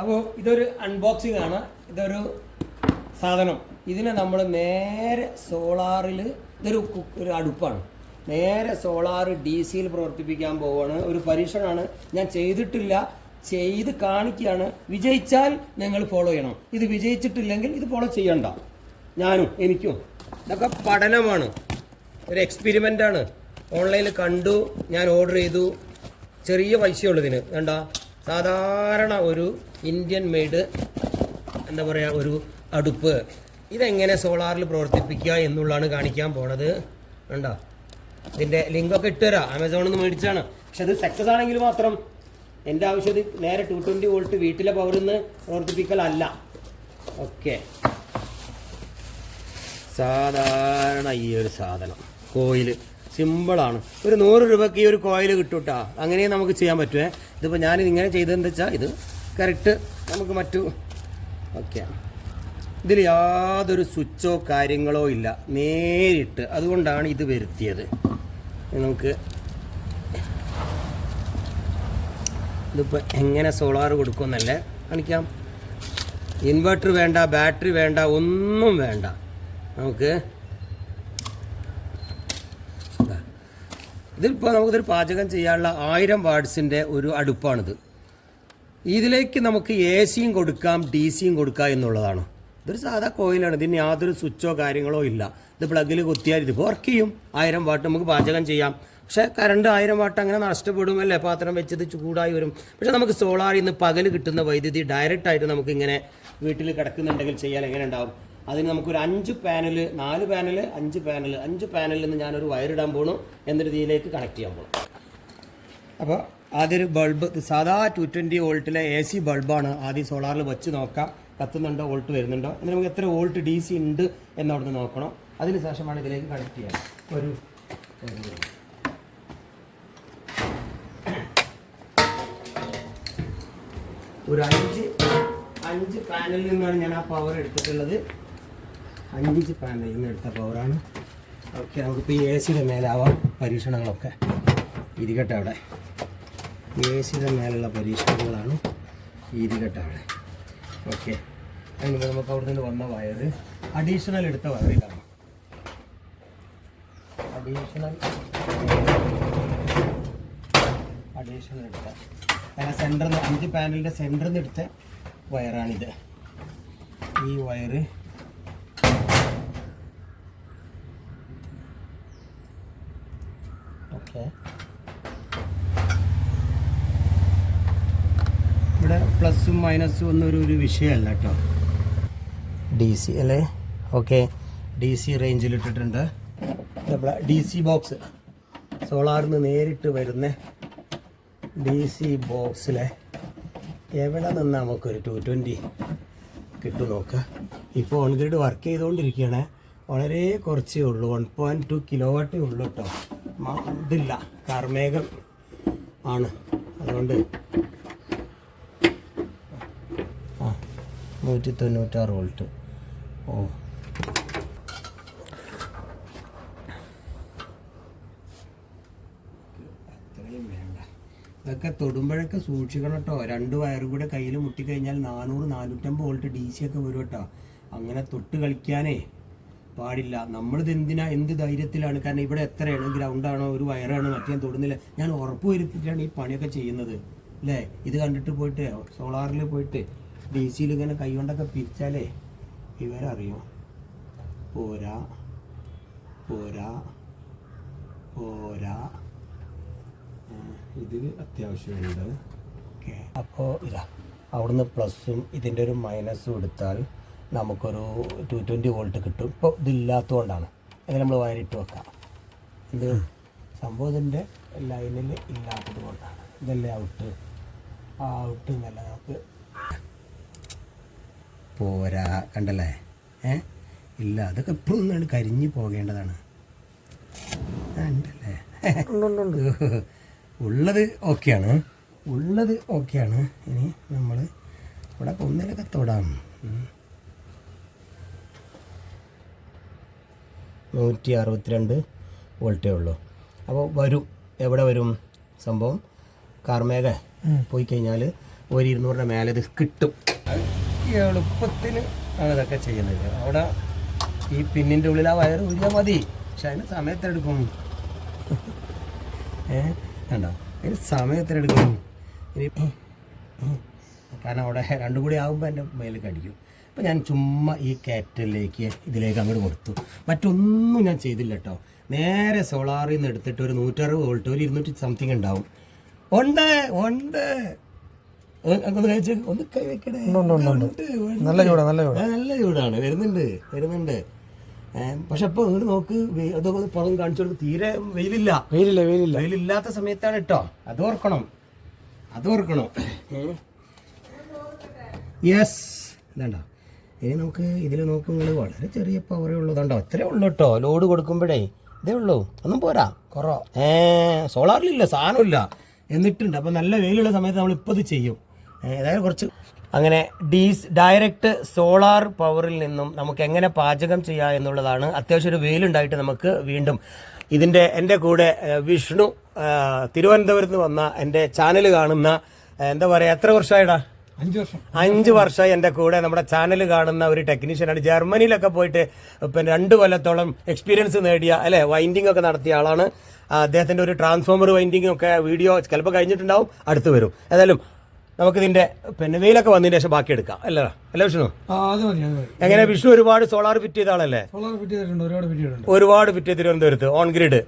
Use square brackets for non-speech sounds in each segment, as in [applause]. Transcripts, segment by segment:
അപ്പോൾ ഇതൊരു അൺബോക്സിംഗ് ആണ്. ഇതൊരു സാധനം. ഇതിനെ നമ്മൾ നേരെ സോളാറിൽ ഇതൊരു ഒരു അടുപ്പാണ്. നേരെ സോളാർ ഡി സിയിൽ പ്രവർത്തിപ്പിക്കാൻ പോവുകയാണ് ഒരു പരീക്ഷണമാണ് ഞാൻ ചെയ്തിട്ടില്ല. ചെയ്ത് കാണിക്കുകയാണ്. വിജയിച്ചാൽ നിങ്ങൾ ഫോളോ ചെയ്യണം. ഇത് വിജയിച്ചിട്ടില്ലെങ്കിൽ ഇത് ഫോളോ ചെയ്യണ്ട. ഞാനും എനിക്കും. ഇതൊക്കെ പഠനമാണ്. ഒരു എക്സ്പെരിമെന്റാണ് ഓൺലൈനിൽ കണ്ടു ഞാൻ ഓർഡർ ചെയ്തു. ചെറിയ പൈസയുള്ളതിന് വേണ്ട സാധാരണ ഒരു ഇന്ത്യൻ മെയ്ഡ് എന്താ പറയുക ഒരു അടുപ്പ്. ഇതെങ്ങനെ സോളാറിൽ പ്രവർത്തിപ്പിക്കുക എന്നുള്ളതാണ് കാണിക്കാൻ പോണത്. വേണ്ട ഇതിന്റെ ലിങ്കൊക്കെ ഇട്ടുതരാം. ആമസോണിൽ നിന്ന് മേടിച്ചാണ്. പക്ഷെ അത് സക്സസ് ആണെങ്കിൽ മാത്രം എന്റെ ആവശ്യം ഇത് നേരെ ടു ട്വന്റി വോൾട്ട് വീട്ടിലെ പവറിൽ നിന്ന് പ്രവർത്തിപ്പിക്കലല്ല. ഓക്കെ സാധാരണ ഈ ഒരു സാധനം. കോയിൽ സിമ്പിളാണ്. ഒരു നൂറ് രൂപയ്ക്ക് ഈ ഒരു കോയിൽ കിട്ടൂട്ടാ. അങ്ങനെ നമുക്ക് ചെയ്യാൻ പറ്റുമേ ഇതിപ്പോൾ ഞാൻ ഇങ്ങനെ ചെയ്തതെന്ന് വെച്ചാൽ ഇത് കറക്റ്റ് നമുക്ക് മറ്റു ഓക്കെ. ഇതിൽ യാതൊരു സ്വിച്ചോ കാര്യങ്ങളോ ഇല്ല. നേരിട്ട് അതുകൊണ്ടാണ് ഇത് വരുത്തിയത്. നമുക്ക് ഇതിപ്പോൾ എങ്ങനെ സോളാർ കൊടുക്കുമെന്നല്ലേ കാണിക്കാം. ഇൻവെർട്ടർ വേണ്ട ബാറ്ററി വേണ്ട ഒന്നും വേണ്ട. നമുക്ക് ഇതിപ്പോൾ നമുക്കിതൊരു പാചകം ചെയ്യാനുള്ള ആയിരം വാട്സിന്റെ ഒരു അടുപ്പാണിത്. ഇതിലേക്ക് നമുക്ക് എ സിയും കൊടുക്കാം ഡി സിയും കൊടുക്കാം എന്നുള്ളതാണ്. ഇതൊരു സാധാ കോയിലാണ് ഇതിന് യാതൊരു സ്വിച്ചോ കാര്യങ്ങളോ ഇല്ല. ഇത് പ്ലഗിൽ കുത്തിയാൽ ഇത് വർക്ക് ചെയ്യും. ആയിരം വാട്ട് നമുക്ക് പാചകം ചെയ്യാം. പക്ഷേ കറണ്ട് ആയിരം വാട്ട് അങ്ങനെ നഷ്ടപ്പെടും അല്ലേ? പാത്രം വെച്ചത് ചൂടായി വരും. പക്ഷേ നമുക്ക് സോളാറിൽ നിന്ന് പകൽ കിട്ടുന്ന വൈദ്യുതി ഡയറക്റ്റായിട്ട് നമുക്ക് ഇങ്ങനെ വീട്ടിൽ കിടക്കുന്നുണ്ടെങ്കിൽ ചെയ്യാൻ എങ്ങനെ ഉണ്ടാവും? അതിന് നമുക്കൊരു അഞ്ച് പാനൽ നാല് പാനൽ അഞ്ച് പാനൽ അഞ്ച് പാനലിൽ നിന്ന് ഞാനൊരു വയറിടാൻ പോണു. എന്നൊരു രീതിയിലേക്ക് കണക്ട് ചെയ്യാൻ പോകണം അപ്പോൾ ആദ്യം ഒരു ബൾബ് സാധാ ടു ട്വന്റി വോൾട്ടിലെ എ സി ബൾബാണ്. ആദ്യം സോളാറിൽ വെച്ച് നോക്കാം. കത്തുന്നുണ്ടോ വോൾട്ട് വരുന്നുണ്ടോ? എന്നിട്ട് നമുക്ക് എത്ര വോൾട്ട് ഡി സി ഉണ്ട് എന്നവിടുന്ന് നോക്കണം. അതിന് ശേഷമാണ് ഇതിലേക്ക് കണക്ട് ചെയ്യാൻ. ഒരു- ഒരു അഞ്ച് അഞ്ച് പാനലിൽ നിന്നാണ് ഞാൻ ആ പവർ എടുത്തിട്ടുള്ളത്. അഞ്ച് പാനലിൽ നിന്ന് എടുത്ത പവറാണ് ഓക്കെ നമുക്കിപ്പോൾ ഈ എ സിയുടെ മേലാവാം പരീക്ഷണങ്ങളൊക്കെ. ഇരിക്കട്ടെ അവിടെ. എ സിയുടെ മേലുള്ള പരീക്ഷണങ്ങളാണ് ഇരിക്കട്ടെ അവിടെ ഓക്കെ അതിന് നമുക്ക് അവിടെ നിന്ന് വന്ന വയറ്. അഡീഷണൽ എടുത്ത വയറിലാണ് അഡീഷണൽ അഡീഷണൽ എടുത്ത. കാരണം സെന്ററിൽ അഞ്ച് പാനലിന്റെ സെന്ററിൽ നിന്ന് എടുത്ത വയറാണിത്. ഈ വയറ് ഇവിടെ പ്ലസും മൈനസും ഒന്നും ഒരു ഒരു വിഷയമല്ല കേട്ടോ. ഡി സി അല്ലേ? ഓക്കെ. ഡി സി റേഞ്ചിലിട്ടിട്ടുണ്ട് നമ്മളെ ഡി സി ബോക്സ് സോളാറിൽ നിന്ന് നേരിട്ട് വരുന്ന ഡി സി ബോക്സിലെ എവിടെ നിന്ന് നമുക്കൊരു ടു ട്വന്റി കിട്ടും നോക്കുക ഇപ്പോൾ ഓൺ വർക്ക് ചെയ്തുകൊണ്ടിരിക്കുകയാണ് വളരെ കുറച്ചേ ഉള്ളൂ. വൺ പോയിന്റ് ടു കിലോ വാട്ടേ ഉള്ളൂ കേട്ടോ ഇതില്ല. കാർമേഘം ആണ്. അതുകൊണ്ട് ആ നൂറ്റി തൊണ്ണൂറ്റാറ് വോൾട്ട്. ഓ. ഇതൊക്കെ തൊടുമ്പോഴൊക്കെ സൂക്ഷിക്കണം കേട്ടോ. രണ്ട് വയറും കൂടെ കയ്യിൽ മുട്ടിക്കഴിഞ്ഞാൽ നാനൂറ് നാനൂറ്റമ്പത് വോൾട്ട് ഡി സി ഒക്കെ വരും കേട്ടോ. അങ്ങനെ തൊട്ട് കളിക്കാനേ. പാടില്ല. നമ്മളിത് എന്തിനാ എന്ത് ധൈര്യത്തിലാണ്? കാരണം ഇവിടെ എത്രയാണ്? ഗ്രൗണ്ടാണോ ഒരു വയറാണോ മറ്റേ തൊടുന്നില്ല. ഞാൻ ഉറപ്പ് വരുത്തിയിട്ടാണ് ഈ പണിയൊക്കെ ചെയ്യുന്നത്. അല്ലേ? ഇത് കണ്ടിട്ട് പോയിട്ട് സോളാറിൽ പോയിട്ട് ഡി സിയിൽ ഇങ്ങനെ കൈകൊണ്ടൊക്കെ പിരിച്ചാലേ ഇവരറിയോ. പോരാ പോരാ പോരാ. ഇത് അത്യാവശ്യമുണ്ട്. ഓക്കെ. അപ്പോൾ ഇതാ അവിടുന്ന് പ്ലസ്സും ഇതിന്റെ ഒരു മൈനസും എടുത്താൽ നമുക്കൊരു ടു ട്വന്റി വോൾട്ട് കിട്ടും. ഇപ്പോൾ ഇതില്ലാത്തതുകൊണ്ടാണ് അങ്ങനെ നമ്മൾ വയറിട്ട് വെക്കാം. ഇത് സംഭവം ഇതിന്റെ ലൈനിൽ ഇല്ലാത്തത് കൊണ്ടാണ്. ഇതല്ലേ ഔട്ട്. ആ ഔട്ട് എന്നല്ല നമുക്ക് പോരാ കണ്ടല്ലേ? ഏ? ഇല്ല അതൊക്കെ എപ്പോഴും ഒന്നാണ് കരിഞ്ഞു പോകേണ്ടതാണ്. ഉണ്ടല്ലേ [laughs] ഉള്ളത് ഓക്കെയാണ്. ഉള്ളത് ഓക്കെയാണ്. ഇനി നമ്മൾ ഇവിടെ ഒന്നിലൊക്കെ തൊടാം. നൂറ്റി അറുപത്തിരണ്ട് വോൾട്ടേ ഉള്ളൂ. അപ്പോൾ വരും. എവിടെ വരും സംഭവം? കാർമേഘ പോയി കഴിഞ്ഞാൽ ഒരു ഇരുന്നൂറിന്റെ മേലെ ഇത് കിട്ടും. എളുപ്പത്തിന് ആണ് ഇതൊക്കെ ചെയ്യുന്നത്. അവിടെ ഈ പിന്നിന്റെ ഉള്ളിൽ ആ വയർ ഊരിയാൽ മതി. പക്ഷെ അതിന് സമയത്തെടുക്കും. ഏ? കണ്ടോ? അതിന് സമയത്തിനെടുക്കും ഇനി കാരണം അവിടെ രണ്ടും കൂടി ആകുമ്പോൾ എന്റെ മേലേക്ക് അടിക്കും. അപ്പോൾ ഞാൻ ചുമ്മാ ഈ കാറ്റലിലേക്ക് ഇതിലേക്ക് അങ്ങോട്ട് കൊടുത്തു. മറ്റൊന്നും ഞാൻ ചെയ്തില്ല കേട്ടോ നേരെ സോളാറിൽ നിന്ന് എടുത്തിട്ട് ഒരു നൂറ്ററുപത് വോൾട്ട് ഒരു ഇരുന്നൂറ്റി സംതിങ് ഉണ്ടാവും. ഉണ്ട് ഉണ്ട് ഒന്ന് കൈ വെക്കണേ. നല്ല ചൂടാ നല്ല ചൂടാ. നല്ല ചൂടാണ്. വരുന്നുണ്ട് വരുന്നുണ്ട്. പക്ഷെ അപ്പൊ ഇങ്ങോട്ട് നോക്ക് അതൊക്കെ പുറം കാണിച്ചു കൊടുക്കും. തീരെ വെയിലില്ല. വെയിലില്ല വെയിലില്ല. വെയിലില്ലാത്ത സമയത്താണ് കേട്ടോ അത് ഓർക്കണം. അത് ഓർക്കണം. യെസ് ഇതണ്ട. ഇനി നമുക്ക് ഇതിൽ നോക്കുമ്പോൾ വളരെ ചെറിയ പവറേ ഉള്ളതുണ്ടോ? അത്രേ ഉള്ളൂ കേട്ടോ ലോഡ് കൊടുക്കുമ്പോഴേ. ഇതേ ഉള്ളൂ. ഒന്നും പോരാ. കുറോ ഏ സോളാറിലില്ല സാധനമില്ല എന്നിട്ടുണ്ട്. അപ്പം നല്ല വെയിലുള്ള സമയത്ത് നമ്മൾ ഇപ്പോൾ ഇത് ചെയ്യും. ഏതായാലും കുറച്ച് അങ്ങനെ ഡീസ് ഡയറക്റ്റ് സോളാർ പവറിൽ നിന്നും നമുക്ക് എങ്ങനെ പാചകം ചെയ്യാം എന്നുള്ളതാണ്. അത്യാവശ്യം ഒരു വെയിലുണ്ടായിട്ട് നമുക്ക് വീണ്ടും ഇതിന്റെ എന്റെ കൂടെ വിഷ്ണു തിരുവനന്തപുരത്ത് വന്ന എന്റെ ചാനൽ കാണുന്ന എന്താ പറയുക എത്ര വർഷമായിടാ? അഞ്ചു വർഷം. എന്റെ കൂടെ നമ്മുടെ ചാനൽ കാണുന്ന ഒരു ടെക്നീഷ്യനാണ് ജർമ്മനിയിലൊക്കെ പോയിട്ട് പിന്നെ രണ്ടു കൊല്ലത്തോളം എക്സ്പീരിയൻസ് നേടിയ അല്ലെ? വൈൻഡിംഗ് ഒക്കെ നടത്തിയ ആളാണ്. അദ്ദേഹത്തിന്റെ ഒരു ട്രാൻസ്ഫോമർ വൈൻഡിങ് ഒക്കെ വീഡിയോ ചിലപ്പോൾ കഴിഞ്ഞിട്ടുണ്ടാവും അടുത്ത് വരും. ഏതായാലും നമുക്കിതിന്റെ പിന്നെ വെയിലൊക്കെ വന്നതിന് ശേഷം ബാക്കി എടുക്കാം അല്ല? അല്ല വിഷ്ണു? ആ അത് മതി അത് മതി. എങ്ങനെ വിഷ്ണു ഒരുപാട് സോളാർ ഫിറ്റ് ചെയ്ത ആളല്ലേ? സോളാർ ഫിറ്റ് ചെയ്തിട്ടുണ്ട് ഒരുപാട് ഫിറ്റ് ചെയ്തിട്ടുണ്ട്. ഒരുപാട് ഫിറ്റ് ചെയ്ത് തിരുവനന്തപുരത്ത്. ഓൺ ഗ്രിഡ്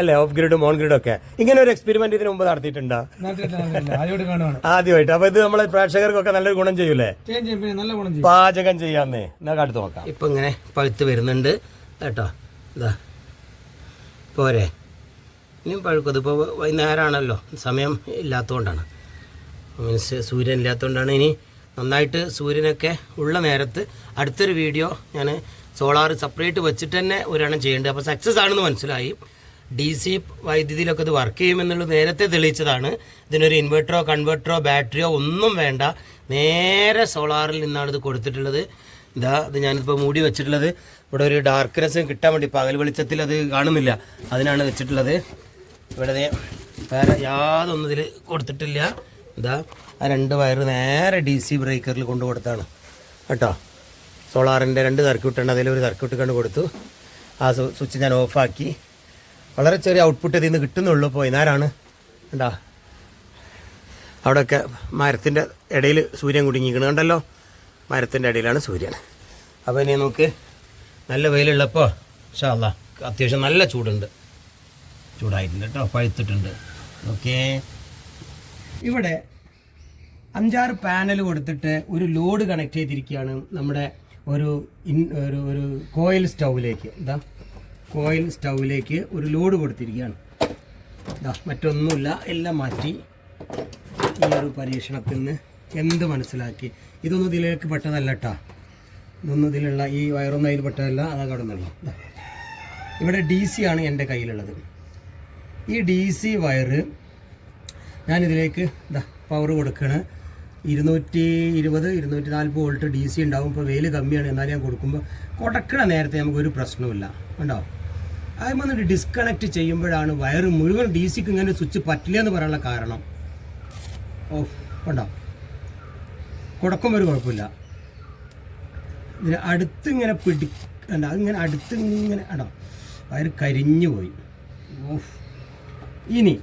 അല്ലേ? ഓഫ് ഗ്രിഡും ഓൺ ഗ്രിഡും ഒക്കെ. ഇങ്ങനെ ഒരു എക്സ്പെരിമെന്റ് ഇതിന് മുമ്പ് നടത്തിയിട്ടുണ്ടോ? ആദ്യമായിട്ട് കാണുവാണ്. ആദ്യമായിട്ട്. അപ്പൊ ഇത് നമ്മളെ പ്രേക്ഷകർക്കൊക്കെ നല്ലൊരു ഗുണം ചെയ്യൂലേ? ചേഞ്ച് ചെയ്യും. പിന്നെ നല്ല ഗുണം ചെയ്യും. പാചകം ചെയ്യാന്നേ. എന്നാ അടുത്ത് നോക്കാം. ഇപ്പൊ ഇങ്ങനെ പഴുത്ത് വരുന്നുണ്ട്. കേട്ടോ? ഇതാ. പോരെ. ഇനിയും പഴുക്കും. ഇപ്പോൾ വൈകുന്നേരമാണല്ലോ സമയം ഇല്ലാത്തതുകൊണ്ടാണ്. മീൻസ് സൂര്യൻ ഇല്ലാത്തതുകൊണ്ടാണ് ഇനി നന്നായിട്ട് സൂര്യനൊക്കെ ഉള്ള നേരത്ത് അടുത്തൊരു വീഡിയോ ഞാൻ സോളാർ സെപ്പറേറ്റ് വെച്ചിട്ട് തന്നെ ഒരെണ്ണം ചെയ്യേണ്ടത് അപ്പോൾ സക്സസ് ആണെന്ന് മനസ്സിലായി. ഡി സി വൈദ്യുതിയിലൊക്കെ ഇത് വർക്ക് ചെയ്യുമെന്നുള്ളത് നേരത്തെ തെളിയിച്ചതാണ്. ഇതിനൊരു ഇൻവെർട്ടറോ കൺവെർട്ടറോ ബാറ്ററിയോ ഒന്നും വേണ്ട. നേരെ സോളാറിൽ നിന്നാണ് ഇത് കൊടുത്തിട്ടുള്ളത്. ഇതാ ഇത് ഞാനിപ്പോൾ മൂടി വെച്ചിട്ടുള്ളത്. ഇവിടെ ഒരു ഡാർക്ക്നെസ് കിട്ടാൻ വേണ്ടി പകൽ വെളിച്ചത്തിൽ അത് കാണുന്നില്ല. അതിനാണ് വെച്ചിട്ടുള്ളത്. ഇവിടെ വേറെ യാതൊന്നും ഇതിൽ കൊടുത്തിട്ടില്ല. ഇതാ ആ രണ്ട് വയറ് നേരെ ഡി സി ബ്രേക്കറിൽ കൊണ്ടു കൊടുത്താണ്. കേട്ടോ? സോളാറിന്റെ രണ്ട് സർക്യൂട്ട് ഉണ്ട്. അതിലൊരു സർക്യൂട്ട് കണ്ട് കൊടുത്തു. ആ സ്വിച്ച് ഞാൻ ഓഫാക്കി വളരെ ചെറിയ ഔട്ട്പുട്ട് ഇതിൽ നിന്ന് കിട്ടുന്നുള്ളൂ വൈകുന്നേരമാണ് കണ്ടോ? അവിടെയൊക്കെ മരത്തിന്റെ ഇടയിൽ സൂര്യൻ കുടുങ്ങിക്കണം കണ്ടല്ലോ? മരത്തിന്റെ ഇടയിലാണ് സൂര്യൻ. അപ്പോൾ ഇനി നമുക്ക് നല്ല വെയിലുള്ളപ്പോൾ ഷാല്ല അത്യാവശ്യം നല്ല ചൂടുണ്ട്. ചൂടായിട്ടുണ്ട് കേട്ടോ. പഴുത്തിട്ടുണ്ട്. ഓക്കെ ഇവിടെ അഞ്ചാറ് പാനൽ കൊടുത്തിട്ട് ഒരു ലോഡ് കണക്ട് ചെയ്തിരിക്കുകയാണ് നമ്മുടെ ഒരു ഇൻ ഒരു ഒരു കോയിൽ സ്റ്റൗവിലേക്ക്. ഇതാ കോയിൽ സ്റ്റൗവിലേക്ക് ഒരു ലോഡ് കൊടുത്തിരിക്കുകയാണ്. ഇതാ മറ്റൊന്നുമില്ല. എല്ലാം മാറ്റി ഈ ഒരു പരീക്ഷണത്തിൽ നിന്ന് എന്ത് മനസ്സിലാക്കി? ഇതൊന്നും ഇതിലേക്ക് പെട്ടതല്ല കേട്ടോ ഇതൊന്നും ഇതിലുള്ള ഈ വയറൊന്നും അതിൽ പെട്ടതല്ല. അതാ കടന്നല്ലോ ഇവിടെ ഡി സി ആണ് എന്റെ കയ്യിലുള്ളത്. ഈ ഡി സി വയറ് ഞാനിതിലേക്ക് ഇതാ പവർ കൊടുക്കുകയാണ് ഇരുന്നൂറ്റി ഇരുപത് ഇരുന്നൂറ്റി നാൽപ്പത് വോൾട്ട് ഡി സി ഉണ്ടാവും ഇപ്പോൾ വെയിൽ കമ്മിയാണ്. എന്നാലും ഞാൻ കൊടുക്കുമ്പോൾ കൊടുക്കണ നേരത്തെ നമുക്കൊരു പ്രശ്നമില്ല കണ്ടോ? അതിൽ വന്നിട്ട് ഡിസ്കണക്ട് ചെയ്യുമ്പോഴാണ് വയറ് മുഴുവൻ ഡി സിക്ക് ഇങ്ങനെ സ്വിച്ച് പറ്റില്ല എന്ന് പറയാനുള്ള കാരണം. ഓ കണ്ടോ? കൊടുക്കുമ്പോൾ ഒരു കുഴപ്പമില്ല. ഇതിന് അടുത്ത് ഇങ്ങനെ പിടി അല്ല അതിങ്ങനെ അടുത്ത് ഇങ്ങനെ അടോ വയറ് കരിഞ്ഞു പോയി. ഓഫ് ഇനി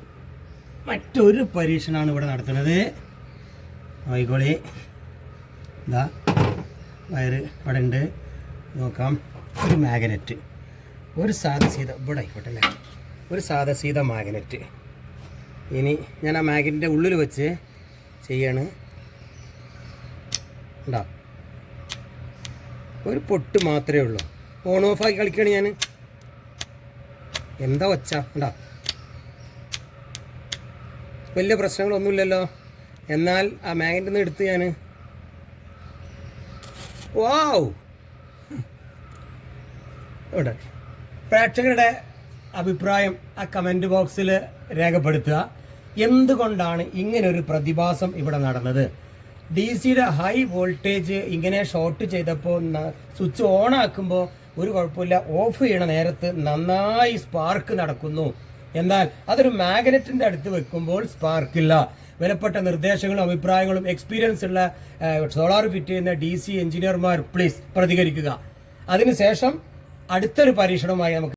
മറ്റൊരു പരീക്ഷണമാണ് ഇവിടെ നടത്തുന്നത്. നോയിക്കോളി ഇതാ വയറ് ഇവിടെ ഉണ്ട്. നോക്കാം. ഒരു മാഗ്നറ്റ്. ഒരു സാധസീത ഇവിടെ ആയിക്കോട്ടെ അല്ലേ? ഒരു സാധസീത മാഗ്നറ്റ്. ഇനി ഞാൻ ആ മാഗ്നറ്റിന്റെ ഉള്ളിൽ വെച്ച് ചെയ്യാണ്. ഉണ്ടോ ഒരു പൊട്ട് മാത്രമേ ഉള്ളൂ. ഓൺ ഓഫ് ആക്കി കളിക്കുകയാണ് ഞാൻ എന്താ വച്ചാ ഉണ്ടോ വലിയ പ്രശ്നങ്ങളൊന്നുമില്ലല്ലോ. എന്നാൽ ആ മാഗ്നറ്റിൽ നിന്ന് എടുത്ത് ഞാൻ വാവ് ഇവിടെ പ്രേക്ഷകരുടെ അഭിപ്രായം ആ കമന്റ് ബോക്സിൽ രേഖപ്പെടുത്തുക. എന്തുകൊണ്ടാണ് ഇങ്ങനെ ഒരു പ്രതിഭാസം ഇവിടെ നടന്നത്? ഡി സിയുടെ ഹൈ വോൾട്ടേജ് ഇങ്ങനെ ഷോർട്ട് ചെയ്തപ്പോൾ സ്വിച്ച് ഓൺ ആക്കുമ്പോൾ ഒരു കുഴപ്പമില്ല. ഓഫ് ചെയ്യണ നേരത്ത് നന്നായി സ്പാർക്ക് നടക്കുന്നു. എന്നാൽ അതൊരു മാഗ്നറ്റിന്റെ അടുത്ത് വെക്കുമ്പോൾ സ്പാർക്ക് ഇല്ല. വിലപ്പെട്ട നിർദ്ദേശങ്ങളും അഭിപ്രായങ്ങളും എക്സ്പീരിയൻസ് ഉള്ള സോളാർ ഫിറ്റ് ചെയ്യുന്ന ഡി സി എഞ്ചിനീയർമാർ പ്ലീസ് പ്രതികരിക്കുക. അതിനുശേഷം അടുത്തൊരു പരീക്ഷണമായി നമുക്ക്